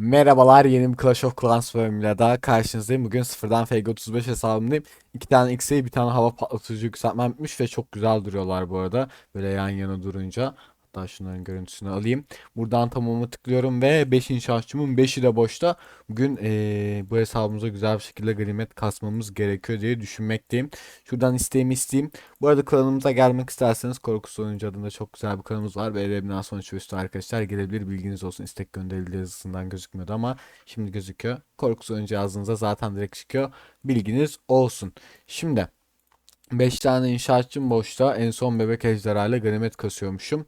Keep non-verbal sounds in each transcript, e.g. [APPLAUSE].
Merhabalar yeni bir Clash of Clans bölümüyle daha karşınızdayım. Bugün sıfırdan FG35 hesabımdayım. İki tane X'e bir tane hava patlatıcı yükseltmem bitmiş ve çok güzel duruyorlar bu arada. Böyle yan yana durunca. Hatta şunların görüntüsünü alayım. Buradan tamamı tıklıyorum ve 5 inşaatçımın 5'i de boşta. Bugün eee, bu hesabımıza güzel bir şekilde ganimet kasmamız gerekiyor diye düşünmekteyim. Şuradan isteğimi isteyeyim. Bu arada kanalımıza gelmek isterseniz Korku Sonucu adında çok güzel bir kanalımız var. Ve Erebina Sonuç üstü arkadaşlar gelebilir bilginiz olsun. İstek gönderildiği yazısından gözükmüyordu ama şimdi gözüküyor. Korku Sonucu yazdığınızda zaten direkt çıkıyor. Bilginiz olsun. Şimdi 5 tane inşaatçım boşta. En son bebek ejderha ile ganimet kasıyormuşum.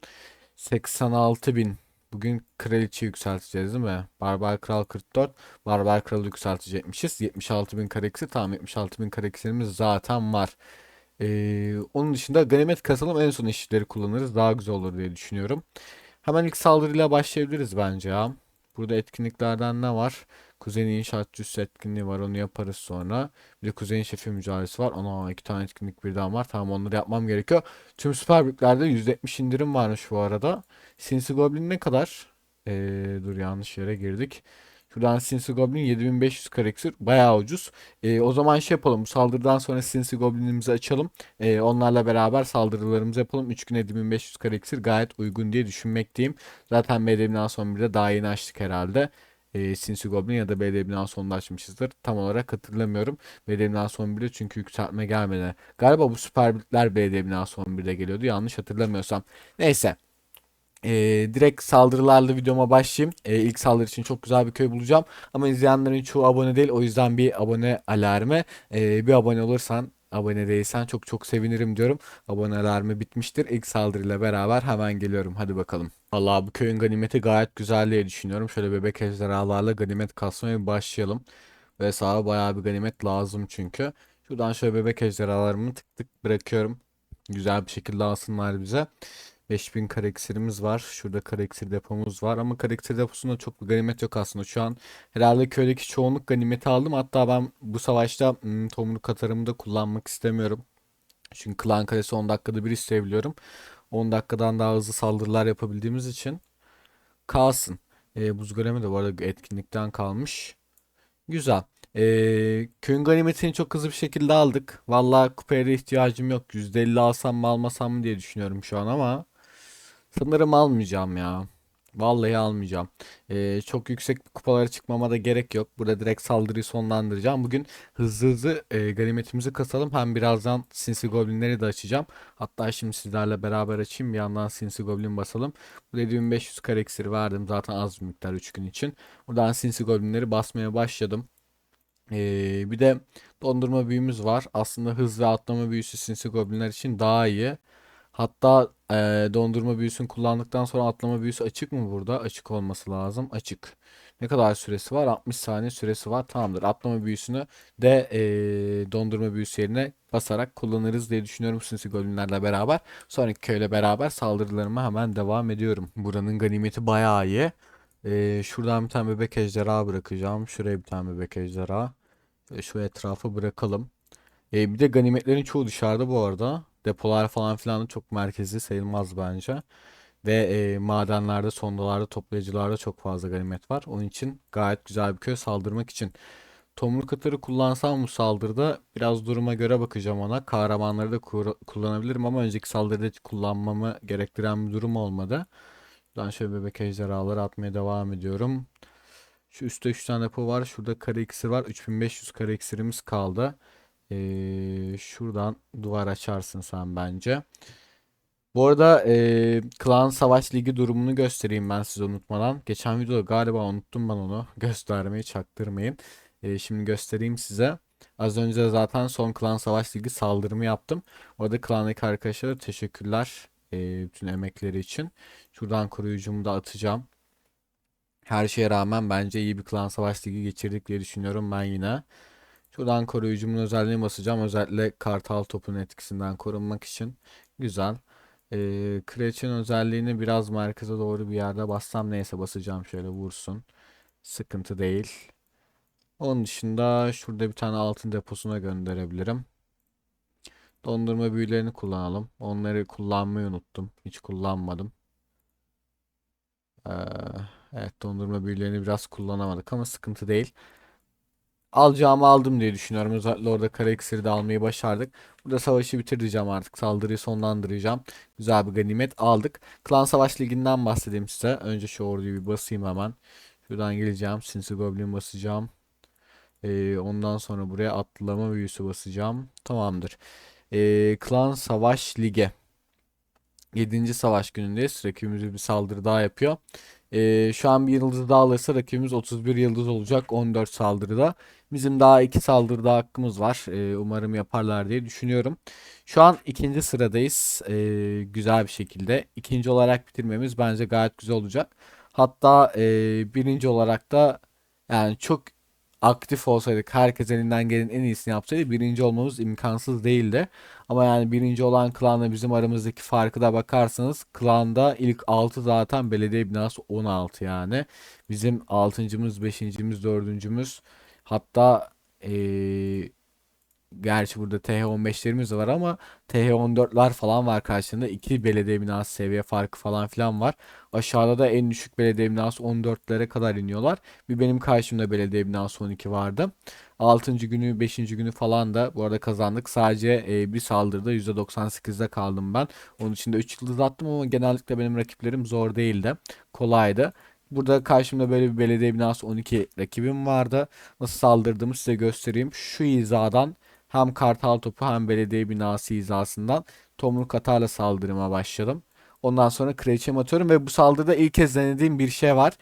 86 bin. Bugün kraliçe yükselteceğiz değil mi? Barbar Kral 44. Barbar Kral'ı yükseltecekmişiz. 76 bin kareksi. Tamam 76 bin kareksimiz zaten var. Ee, onun dışında ganimet kasalım en son işleri kullanırız. Daha güzel olur diye düşünüyorum. Hemen ilk saldırıyla başlayabiliriz bence ya. Burada etkinliklerden ne var? Kuzeyin İnşaatçı Üssü etkinliği var. Onu yaparız sonra. Bir de Kuzeyin Şefi mücadelesi var. Ona iki tane etkinlik birden var. Tamam onları yapmam gerekiyor. Tüm süper büyüklerde %70 indirim varmış bu arada. Sinsi Goblin ne kadar? Ee, dur yanlış yere girdik. Şuradan Sinsi Goblin 7500 kareksir. Bayağı ucuz. Ee, o zaman şey yapalım. Bu saldırıdan sonra Sinsi Goblin'imizi açalım. Ee, onlarla beraber saldırılarımızı yapalım. 3 güne 7500 kareksir gayet uygun diye düşünmekteyim. Zaten BDB'den sonra bir de daha yeni açtık herhalde. Ee, Sinsi Goblin ya da BDB'den sonunda açmışızdır. Tam olarak hatırlamıyorum. BDB'den son 1'de çünkü yükseltme gelmedi. Galiba bu süper birlikler BDB'den son 1'de geliyordu. Yanlış hatırlamıyorsam. Neyse. Ee, direkt saldırılarla videoma başlayayım. Ee, ilk saldırı için çok güzel bir köy bulacağım. Ama izleyenlerin çoğu abone değil. O yüzden bir abone alarmı. Ee, bir abone olursan, abone değilsen çok çok sevinirim diyorum. Abone alarmı bitmiştir. İlk saldırıyla beraber hemen geliyorum. Hadi bakalım. Vallahi bu köyün ganimeti gayet güzel diye düşünüyorum. Şöyle bebek ejderhalarla ganimet kasmaya başlayalım. Ve sağa bayağı bir ganimet lazım çünkü. Şuradan şöyle bebek ejderhalarımı tık tık bırakıyorum. Güzel bir şekilde alsınlar bize. 5000 kare iksirimiz var. Şurada kare iksir depomuz var ama kare iksir deposunda çok bir ganimet yok aslında. Şu an herhalde köydeki çoğunluk ganimeti aldım. Hatta ben bu savaşta hmm, tomruk atarımı da kullanmak istemiyorum. Çünkü klan kalesi 10 dakikada bir isteyebiliyorum. 10 dakikadan daha hızlı saldırılar yapabildiğimiz için kalsın. E, buz golemi de bu arada etkinlikten kalmış. Güzel. E, köyün ganimetini çok hızlı bir şekilde aldık. Vallahi kupaya ihtiyacım yok. %50 alsam mı almasam mı diye düşünüyorum şu an ama sanırım almayacağım ya. Vallahi almayacağım. Ee, çok yüksek kupalara çıkmama da gerek yok. Burada direkt saldırıyı sonlandıracağım. Bugün hızlı hızlı e, ganimetimizi kasalım. Hem birazdan Sinsi Goblinleri de açacağım. Hatta şimdi sizlerle beraber açayım. Bir yandan Sinsi Goblin basalım. Bu dediğim 500 kare iksiri verdim. Zaten az bir miktar 3 gün için. Buradan Sinsi Goblinleri basmaya başladım. Ee, bir de dondurma büyümüz var. Aslında hız ve atlama büyüsü Sinsi Goblinler için daha iyi. Hatta eee, dondurma büyüsünü kullandıktan sonra atlama büyüsü açık mı burada? Açık olması lazım. Açık. Ne kadar süresi var? 60 saniye süresi var. Tamamdır. Atlama büyüsünü de eee, dondurma büyüsü yerine basarak kullanırız diye düşünüyorum Sinsi Goblinlerle beraber. Sonraki köyle beraber saldırılarıma hemen devam ediyorum. Buranın ganimeti bayağı iyi. Eee, şuradan bir tane bebek ejderha bırakacağım. Şuraya bir tane bebek ejderha. E, Şu etrafı bırakalım. E, bir de ganimetlerin çoğu dışarıda bu arada. Depolar falan filan da çok merkezi sayılmaz bence. Ve e, madenlerde, sondalarda, toplayıcılarda çok fazla ganimet var. Onun için gayet güzel bir köy saldırmak için. Tomruk atları kullansam bu saldırıda biraz duruma göre bakacağım ona. Kahramanları da kullanabilirim ama önceki saldırıda hiç kullanmamı gerektiren bir durum olmadı. Ben şöyle bebek ejderhaları atmaya devam ediyorum. Şu üstte 3 tane depo var. Şurada kare iksir var. 3500 kare iksirimiz kaldı. Ee, şuradan duvar açarsın sen bence. Bu arada ee, Klan Savaş Ligi durumunu göstereyim ben size unutmadan. Geçen videoda galiba unuttum ben onu. [LAUGHS] Göstermeyi çaktırmayın. Ee, şimdi göstereyim size. Az önce zaten son Klan Savaş Ligi saldırımı yaptım. Orada klandaki arkadaşlara teşekkürler. ee, bütün emekleri için. Şuradan koruyucumu da atacağım. Her şeye rağmen bence iyi bir Klan Savaş Ligi geçirdik diye düşünüyorum ben yine. Şuradan koruyucumun özelliğini basacağım. Özellikle kartal topun etkisinden korunmak için. Güzel. Ee, Kraliçenin özelliğini biraz merkeze doğru bir yerde bassam neyse basacağım şöyle vursun. Sıkıntı değil. Onun dışında şurada bir tane altın deposuna gönderebilirim. Dondurma büyülerini kullanalım. Onları kullanmayı unuttum. Hiç kullanmadım. Ee, Evet dondurma büyülerini biraz kullanamadık ama sıkıntı değil. Alacağımı aldım diye düşünüyorum. Özellikle orada kara iksiri de almayı başardık. Burada savaşı bitireceğim artık. Saldırıyı sonlandıracağım. Güzel bir ganimet aldık. Klan Savaş Ligi'nden bahsedeyim size. Önce şu orduyu bir basayım hemen. Şuradan geleceğim. Sinsi Goblin basacağım. Ee, ondan sonra buraya atlama büyüsü basacağım. Tamamdır. Ee, Klan Savaş Ligi. 7. savaş günündeyiz. Rakibimiz bir saldırı daha yapıyor. Ee, şu an bir yıldız daha alırsa rakibimiz 31 yıldız olacak 14 saldırıda. Bizim daha 2 saldırıda hakkımız var. Ee, umarım yaparlar diye düşünüyorum. Şu an ikinci sıradayız. Ee, güzel bir şekilde. İkinci olarak bitirmemiz bence gayet güzel olacak. Hatta e, birinci olarak da yani çok aktif olsaydık, herkes elinden gelen en iyisini yapsaydı birinci olmamız imkansız değildi. Ama yani birinci olan klanla bizim aramızdaki farkı da bakarsanız klanda ilk 6 zaten belediye binası 16 yani. Bizim 6.'mız, 5.'miz, 4.'cümüz hatta eee Gerçi burada TH15'lerimiz var ama TH14'ler falan var karşında. iki belediye binası seviye farkı falan filan var. Aşağıda da en düşük belediye binası 14'lere kadar iniyorlar. Bir benim karşımda belediye binası 12 vardı. 6. günü 5. günü falan da bu arada kazandık. Sadece e, bir saldırıda %98'de kaldım ben. Onun için de 3 yıldız attım ama genellikle benim rakiplerim zor değildi. Kolaydı. Burada karşımda böyle bir belediye binası 12 rakibim vardı. Nasıl saldırdığımı size göstereyim. Şu hizadan hem kartal topu hem belediye binası hizasından tomruk atarla saldırıma başladım. Ondan sonra kraliçemi atıyorum ve bu saldırıda ilk kez denediğim bir şey var.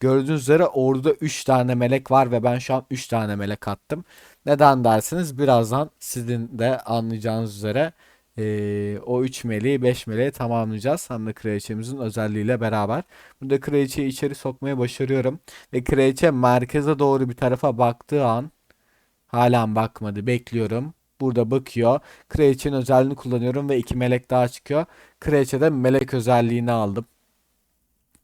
Gördüğünüz üzere orduda 3 tane melek var ve ben şu an 3 tane melek attım. Neden dersiniz? Birazdan sizin de anlayacağınız üzere eee, o 3 meleği 5 meleği tamamlayacağız. Hem de kraliçemizin özelliğiyle beraber. Burada kraliçeyi içeri sokmaya başarıyorum. Ve kraliçe merkeze doğru bir tarafa baktığı an Halen bakmadı. Bekliyorum. Burada bakıyor. Kraliçenin özelliğini kullanıyorum ve iki melek daha çıkıyor. Kraliçede melek özelliğini aldım.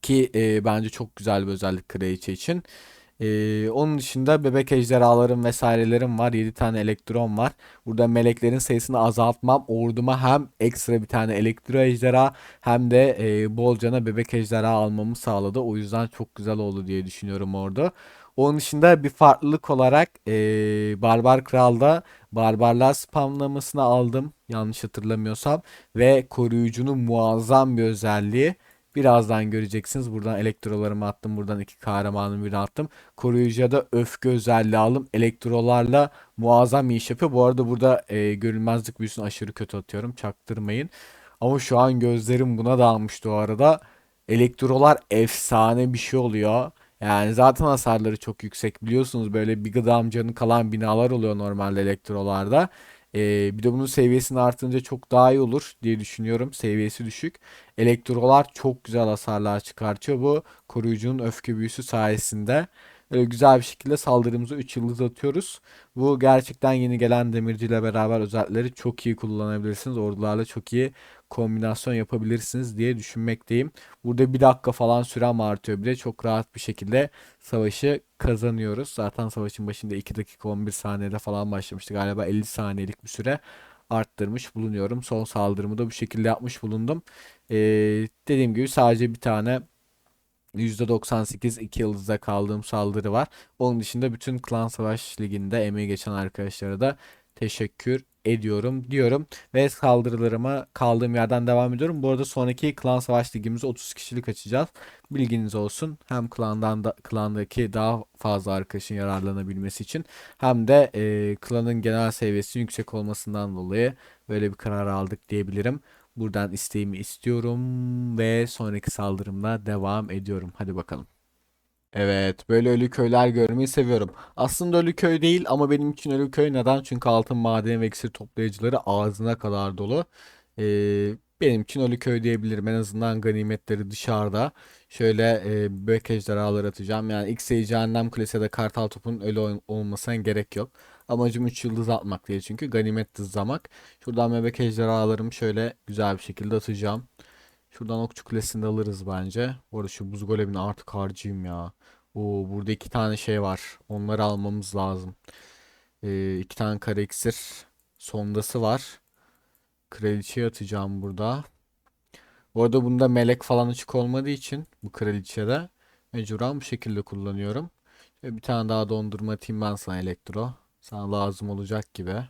Ki e, bence çok güzel bir özellik kraliçe için. E, onun dışında bebek ejderhalarım vesairelerim var. 7 tane elektron var. Burada meleklerin sayısını azaltmam orduma hem ekstra bir tane elektro ejderha hem de e, bolcana bebek ejderha almamı sağladı. O yüzden çok güzel oldu diye düşünüyorum orada. Onun dışında bir farklılık olarak eee, Barbar Kral'da barbarlar spamlamasını aldım. Yanlış hatırlamıyorsam. Ve koruyucunun muazzam bir özelliği. Birazdan göreceksiniz. Buradan elektrolarımı attım. Buradan iki kahramanımı bir attım. Koruyucuya da öfke özelliği aldım. Elektrolarla muazzam bir iş yapıyor. Bu arada burada eee, görünmezlik büyüsünü aşırı kötü atıyorum. Çaktırmayın. Ama şu an gözlerim buna dalmıştı o arada. Elektrolar efsane bir şey oluyor. Yani zaten hasarları çok yüksek biliyorsunuz böyle bir gıdam canı kalan binalar oluyor normalde elektrolarda. Ee, bir de bunun seviyesini artınca çok daha iyi olur diye düşünüyorum. Seviyesi düşük. Elektrolar çok güzel hasarlar çıkartıyor bu koruyucunun öfke büyüsü sayesinde. Güzel bir şekilde saldırımızı 3 yıldız atıyoruz. Bu gerçekten yeni gelen demirciyle beraber özellikleri çok iyi kullanabilirsiniz. Ordularla çok iyi kombinasyon yapabilirsiniz diye düşünmekteyim. Burada bir dakika falan sürem artıyor bile çok rahat bir şekilde savaşı kazanıyoruz. Zaten savaşın başında 2 dakika 11 saniyede falan başlamıştı. Galiba 50 saniyelik bir süre arttırmış bulunuyorum. Son saldırımı da bu şekilde yapmış bulundum. Ee, dediğim gibi sadece bir tane %98 2 yıldızda kaldığım saldırı var. Onun dışında bütün Klan Savaş Ligi'nde emeği geçen arkadaşlara da teşekkür ediyorum diyorum ve saldırılarıma kaldığım yerden devam ediyorum. Bu arada sonraki klan savaş ligimizi 30 kişilik açacağız. Bilginiz olsun. Hem klandan da klandaki daha fazla arkadaşın yararlanabilmesi için hem de e, klanın genel seviyesinin yüksek olmasından dolayı böyle bir karar aldık diyebilirim. Buradan isteğimi istiyorum ve sonraki saldırımla devam ediyorum. Hadi bakalım. Evet, böyle ölü köyler görmeyi seviyorum. Aslında ölü köy değil ama benim için ölü köy neden? Çünkü altın maden ve iksir toplayıcıları ağzına kadar dolu. Ee, benim için ölü köy diyebilirim. En azından ganimetleri dışarıda. Şöyle e, bebek ejderhaları atacağım. Yani X'e Cehennem Kulesi da Kartal Top'un ölü ol- olmasına gerek yok. Amacım 3 yıldız atmak değil çünkü ganimet tızlamak. Şuradan bebek ejderhalarımı şöyle güzel bir şekilde atacağım. Şuradan Okçu Kulesi'ni de alırız bence. Bu arada şu buz golemini artık harcayayım ya. Oo, burada iki tane şey var. Onları almamız lazım. Ee, iki tane iksir. Sondası var. Kraliçeye atacağım burada. Bu arada bunda melek falan açık olmadığı için bu kraliçede Mecburen bu şekilde kullanıyorum. Ve bir tane daha dondurma atayım ben sana elektro. Sana lazım olacak gibi.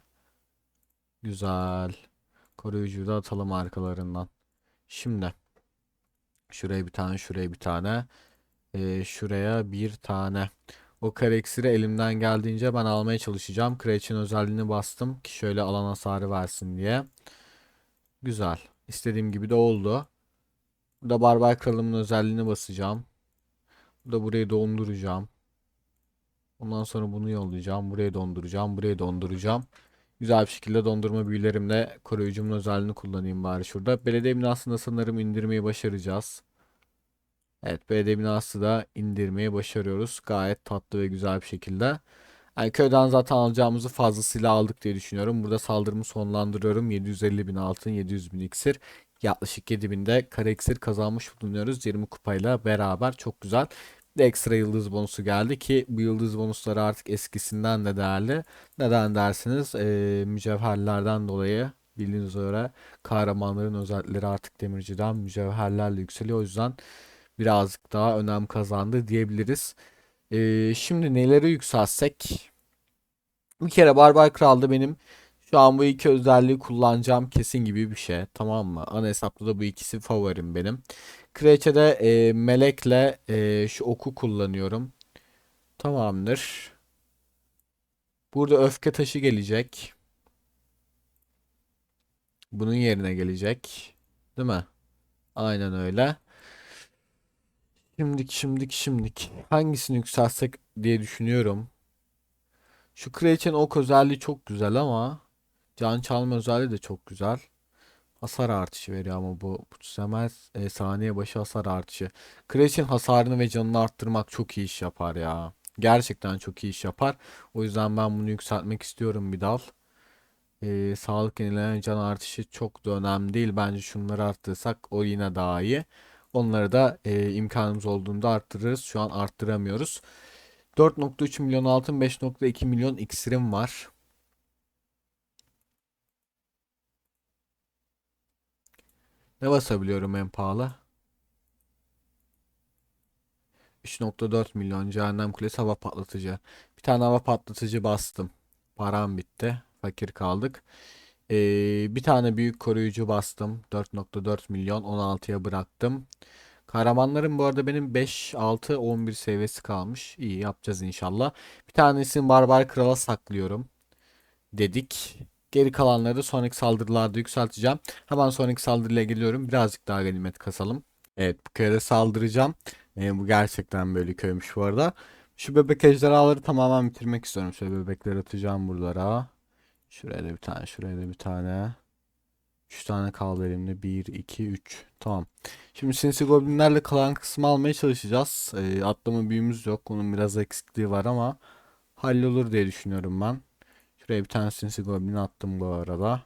Güzel. Koruyucuyu da atalım arkalarından. Şimdi. Şuraya bir tane, şuraya bir tane. Ee, şuraya bir tane. O kare iksiri elimden geldiğince ben almaya çalışacağım. Kreç'in özelliğini bastım ki şöyle alan hasarı versin diye. Güzel. İstediğim gibi de oldu. Burada barbar kralımın özelliğini basacağım. Burada burayı donduracağım. Ondan sonra bunu yollayacağım. Buraya donduracağım. Buraya donduracağım. Güzel bir şekilde dondurma büyülerimle koruyucumun özelliğini kullanayım bari şurada. Belediye binasında sanırım indirmeyi başaracağız. Evet belediye binası da indirmeyi başarıyoruz. Gayet tatlı ve güzel bir şekilde. Yani köyden zaten alacağımızı fazlasıyla aldık diye düşünüyorum. Burada saldırımı sonlandırıyorum. 750 bin altın, 700 bin iksir. Yaklaşık 7000 de kare iksir kazanmış bulunuyoruz. 20 kupayla beraber çok güzel. Bir ekstra yıldız bonusu geldi ki bu yıldız bonusları artık eskisinden de değerli. Neden dersiniz? Ee, mücevherlerden dolayı bildiğiniz üzere kahramanların özellikleri artık demirciden mücevherlerle yükseliyor. O yüzden birazcık daha önem kazandı diyebiliriz. Ee, şimdi neleri yükseltsek? Bir kere Barbar Kral'da benim şu an bu iki özelliği kullanacağım kesin gibi bir şey. Tamam mı? Ana hesapta da bu ikisi favorim benim. Kraliçe'de e, melekle e, şu oku kullanıyorum. Tamamdır. Burada öfke taşı gelecek. Bunun yerine gelecek. Değil mi? Aynen öyle. Şimdik şimdik şimdik. Hangisini yükseltsek diye düşünüyorum. Şu kraliçenin ok özelliği çok güzel ama can çalma özelliği de çok güzel. Hasar artışı veriyor ama bu putsemez e, saniye başı hasar artışı. Kraliçenin hasarını ve canını arttırmak çok iyi iş yapar ya. Gerçekten çok iyi iş yapar. O yüzden ben bunu yükseltmek istiyorum bir dal. E, sağlık yenilenen can artışı çok da önemli değil. Bence şunları arttırsak o yine daha iyi. Onları da e, imkanımız olduğunda arttırırız. Şu an arttıramıyoruz. 4.3 milyon altın 5.2 milyon iksirim var. Ne basabiliyorum en pahalı? 3.4 milyon cehennem kulesi hava patlatıcı. Bir tane hava patlatıcı bastım. Param bitti. Fakir kaldık. Ee, bir tane büyük koruyucu bastım. 4.4 milyon 16'ya bıraktım. Kahramanların bu arada benim 5, 6, 11 seviyesi kalmış. İyi yapacağız inşallah. Bir tanesini Barbar Kral'a saklıyorum. Dedik. Geri kalanları da sonraki saldırılarda yükselteceğim. Hemen sonraki saldırıya geliyorum. Birazcık daha ganimet kasalım. Evet bu kere saldıracağım. Ee, bu gerçekten böyle köymüş bu arada. Şu bebek ejderhaları tamamen bitirmek istiyorum. Şöyle bebekler atacağım buralara. Şuraya da bir tane, şuraya da bir tane. 3 tane kaldı elimde. 1, 2, 3. Tamam. Şimdi sinsi goblinlerle kalan kısmı almaya çalışacağız. Ee, atlama büyümüz yok. Onun biraz eksikliği var ama hallolur diye düşünüyorum ben. Şuraya bir tane sinsi goblin attım bu arada.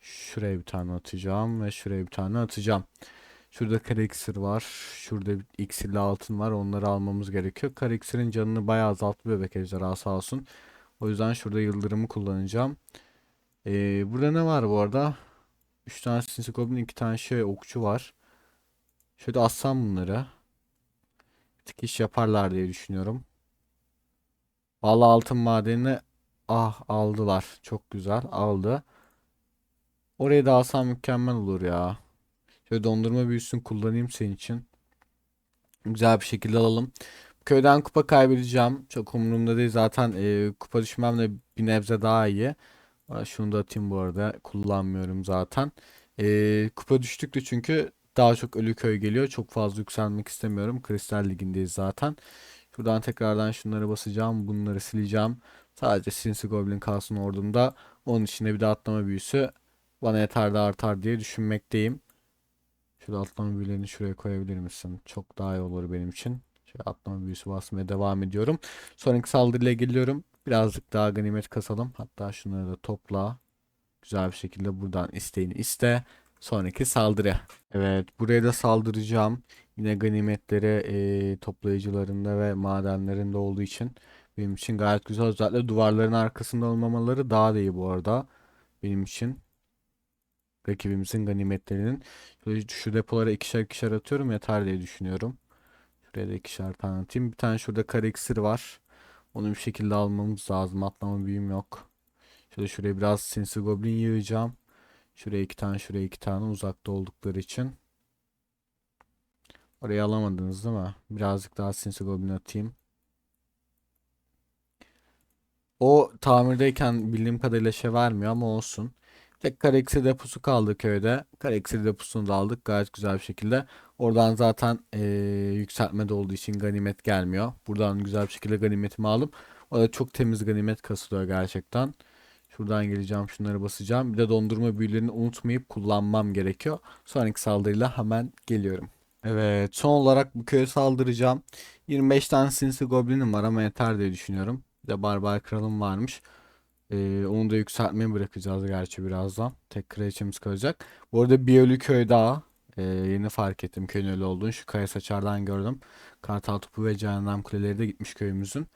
Şuraya bir tane atacağım ve şuraya bir tane atacağım. Şurada kare var. Şurada iksirli altın var. Onları almamız gerekiyor. Kare iksirin canını bayağı azalttı bebek ejderha sağ olsun. O yüzden şurada yıldırımı kullanacağım. Ee, burada ne var bu arada? 3 tane sinsi goblin, 2 tane şey okçu var. Şöyle assam bunları. Bir yaparlar diye düşünüyorum. Vallahi altın madenini ah aldılar. Çok güzel aldı. Orayı da alsam mükemmel olur ya. Şöyle dondurma büyüsün kullanayım senin için. Güzel bir şekilde alalım. Köyden kupa kaybedeceğim. Çok umurumda değil. Zaten e, kupa düşmem de bir nebze daha iyi. Şunu da atayım bu arada. Kullanmıyorum zaten. E, kupa düştükçe çünkü daha çok ölü köy geliyor. Çok fazla yükselmek istemiyorum. Kristal Ligi'ndeyiz zaten. Şuradan tekrardan şunları basacağım. Bunları sileceğim. Sadece Sinsi Goblin kalsın ordumda. Onun içinde bir de atlama büyüsü bana yeter de artar diye düşünmekteyim. Şöyle atlama büyülerini şuraya koyabilir misin? Çok daha iyi olur benim için. Şöyle atlama büyüsü basmaya devam ediyorum. Sonraki saldırıyla geliyorum. Birazcık daha ganimet kasalım. Hatta şunları da topla. Güzel bir şekilde buradan isteğini iste. Sonraki saldırı. Evet buraya da saldıracağım. Yine ganimetleri e, toplayıcılarında ve madenlerinde olduğu için benim için gayet güzel. Özellikle duvarların arkasında olmamaları daha da iyi bu arada. Benim için. Rakibimizin ganimetlerinin. Şöyle şu depolara ikişer ikişer atıyorum yeter diye düşünüyorum. Şuraya da ikişer tane atayım. Bir tane şurada kare var. Onu bir şekilde almamız lazım. Atlama büyüm yok. Şöyle şuraya biraz sinsi goblin yığacağım. Şuraya iki tane şuraya iki tane uzakta oldukları için. Orayı alamadınız değil mi? Birazcık daha sinsi goblin atayım. O tamirdeyken bildiğim kadarıyla şey vermiyor ama olsun. Tek Kareksir deposu kaldı köyde. Kareksir deposunu da aldık gayet güzel bir şekilde. Oradan zaten eee, yükseltme de olduğu için ganimet gelmiyor. Buradan güzel bir şekilde ganimetimi aldım. O da çok temiz ganimet kasılıyor gerçekten. Şuradan geleceğim şunları basacağım. Bir de dondurma büyülerini unutmayıp kullanmam gerekiyor. Sonraki saldırıyla hemen geliyorum. Evet son olarak bu köye saldıracağım. 25 tane sinsi goblinim var ama yeter diye düşünüyorum. Bir de barbar kralım varmış. Ee, onu da yükseltmeye bırakacağız gerçi birazdan. Tek kraliçemiz kalacak. Bu arada bir ölü köy daha. Ee, yeni fark ettim köyün ölü olduğunu. Şu kaya saçardan gördüm. Kartal topu ve cehennem kuleleri de gitmiş köyümüzün.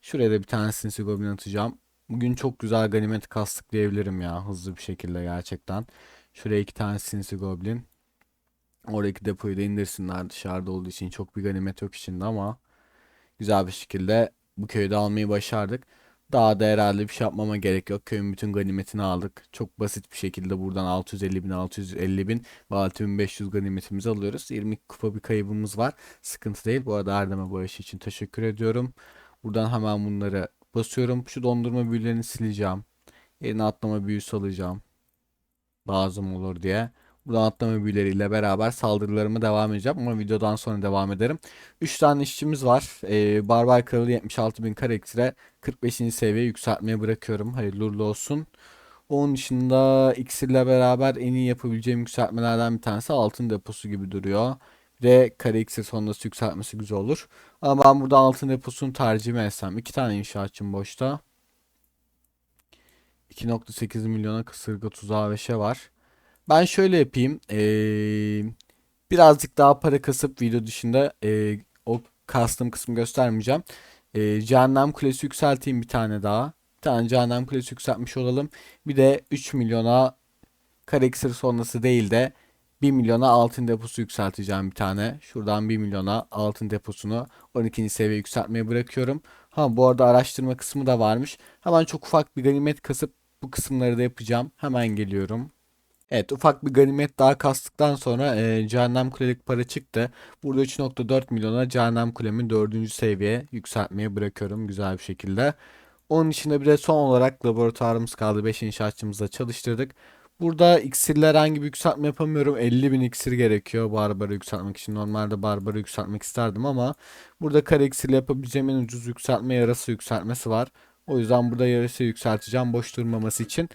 Şuraya da bir tane sinsi atacağım. Bugün çok güzel ganimet kastık diyebilirim ya. Hızlı bir şekilde gerçekten. Şuraya iki tane sinsi goblin. Oradaki depoyu da indirsinler dışarıda olduğu için. Çok bir ganimet yok içinde ama güzel bir şekilde bu köyü de almayı başardık. Daha da herhalde bir şey yapmama gerek yok. Köyün bütün ganimetini aldık. Çok basit bir şekilde buradan 650 bin, 650 bin ve 6500 ganimetimizi alıyoruz. 20 kupa bir kaybımız var. Sıkıntı değil. Bu arada Erdem'e bağışı için teşekkür ediyorum. Buradan hemen bunları basıyorum. Şu dondurma büyülerini sileceğim. Yerine atlama büyüsü alacağım. Lazım olur diye. Buradan atlama büyüleriyle beraber saldırılarıma devam edeceğim ama videodan sonra devam ederim. 3 tane işçimiz var. Ee, Barbar Kralı 76.000 karaktire 45. seviye yükseltmeye bırakıyorum. Hayırlı uğurlu olsun. Onun dışında iksirle beraber en iyi yapabileceğim yükseltmelerden bir tanesi altın deposu gibi duruyor. De kare iksir sonrası yükseltmesi güzel olur. Ama ben burada altın deposunu tercih etsem. 2 tane inşaatçım boşta. 2.8 milyona kısırga tuzağı ve şey var. Ben şöyle yapayım. Ee, birazcık daha para kasıp video dışında ee, o kastım kısmı göstermeyeceğim. Ee, Cehennem Kulesi yükselteyim bir tane daha. Bir tane Cehennem Kulesi yükseltmiş olalım. Bir de 3 milyona kare iksir sonrası değil de 1 milyona altın deposu yükselteceğim bir tane. Şuradan 1 milyona altın deposunu 12. seviye yükseltmeye bırakıyorum. Ha bu arada araştırma kısmı da varmış. Hemen çok ufak bir ganimet kasıp bu kısımları da yapacağım. Hemen geliyorum. Evet ufak bir ganimet daha kastıktan sonra e, Cehennem Kulelik para çıktı. Burada 3.4 milyona Cehennem Kulemi 4. seviye yükseltmeye bırakıyorum güzel bir şekilde. Onun içinde bir de son olarak laboratuvarımız kaldı. 5 inşaatçımızla çalıştırdık. Burada iksirle herhangi bir yükseltme yapamıyorum. 50 bin iksir gerekiyor Barbar'ı yükseltmek için. Normalde Barbar'ı yükseltmek isterdim ama burada kare iksirle yapabileceğim en ucuz yükseltme yarası yükseltmesi var. O yüzden burada yarısı yükselteceğim boş durmaması için.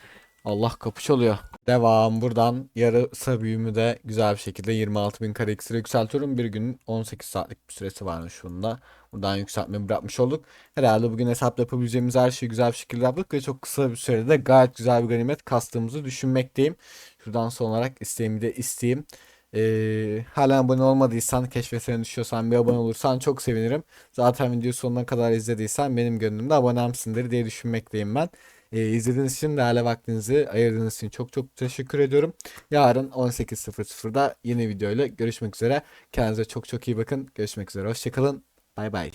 Allah kapı çalıyor. Devam. Buradan yarısı büyümü de güzel bir şekilde 26.000 kare iksire yükseltiyorum. Bir günün 18 saatlik bir süresi varmış bunda. Buradan yükseltmeyi bırakmış olduk. Herhalde bugün hesap yapabileceğimiz her şeyi güzel bir şekilde yaptık ve çok kısa bir sürede gayet güzel bir ganimet kastığımızı düşünmekteyim. Şuradan son olarak isteğimi de isteyeyim. Ee, hala abone olmadıysan, keşfetene düşüyorsan bir abone olursan çok sevinirim. Zaten video sonuna kadar izlediysen benim gönlümde abonemsindir diye düşünmekteyim ben. Ee, izlediğiniz için değerli vaktinizi ayırdığınız için çok çok teşekkür ediyorum. Yarın 18.00'da yeni videoyla görüşmek üzere. Kendinize çok çok iyi bakın. Görüşmek üzere. Hoşçakalın. Bay bay.